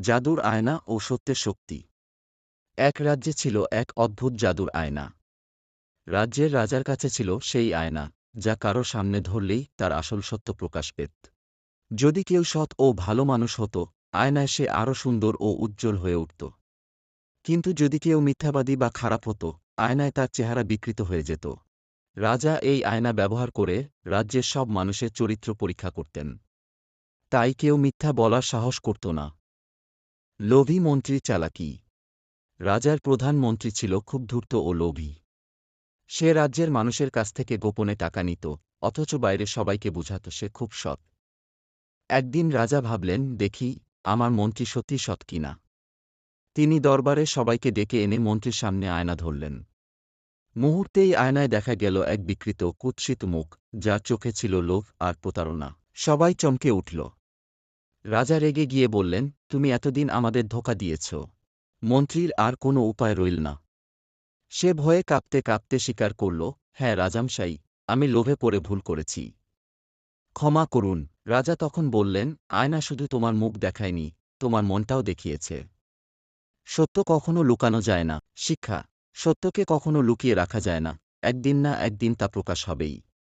জাদুর আয়না ও সত্যের শক্তি। এক রাজ্যে ছিল এক অদ্ভুত জাদুর আয়না। রাজ্যের রাজার কাছে ছিল সেই আয়না, যা কারও সামনে ধরলেই তার আসল সত্য প্রকাশ পেত। যদি কেউ সৎ ও ভালো মানুষ হতো, আয়নায় সে আরও সুন্দর ও উজ্জ্বল হয়ে উঠত। কিন্তু যদি কেউ মিথ্যাবাদী বা খারাপ হতো, আয়নায় তার চেহারা বিকৃত হয়ে যেত। রাজা এই আয়না ব্যবহার করে রাজ্যের সব মানুষের চরিত্র পরীক্ষা করতেন। তাই কেউ মিথ্যা বলার সাহস করত না। লোভী মন্ত্রী চালাকি। রাজার প্রধান মন্ত্রী ছিল খুব ধূর্ত ও লোভী। সে রাজ্যের মানুষের কাছ থেকে গোপনে টাকা নিত, অথচ বাইরে সবাইকে বুঝাত সে খুব সৎ। একদিন রাজা ভাবলেন, দেখি, আমার মন্ত্রী সত্যি সৎ কিনা তিনি দরবারে সবাইকে ডেকে এনে মন্ত্রীর সামনে আয়না ধরলেন। মুহূর্তেই আয়নায় দেখা গেল এক বিকৃত, কুৎসিত মুখ, যার চোখে ছিল লোভ আর প্রতারণা। সবাই চমকে উঠল। রাজা রেগে গিয়ে বললেন, তুমি এতদিন আমাদের ধোকা দিয়েছ। মন্ত্রীর আর কোনো উপায় রইল না সে ভয়ে কাঁপতে কাঁপতে স্বীকার করল হ্যাঁ রাজামশাই, আমি লোভে পড়ে ভুল করেছি। ক্ষমা করুন রাজা তখন বললেন, আয়না শুধু তোমার মুখ দেখায়নি, তোমার মনটাও দেখিয়েছে। সত্য কখনো লুকানো যায় না। শিক্ষা, সত্যকে কখনো লুকিয়ে রাখা যায় না। একদিন না একদিন তা প্রকাশ হবেই।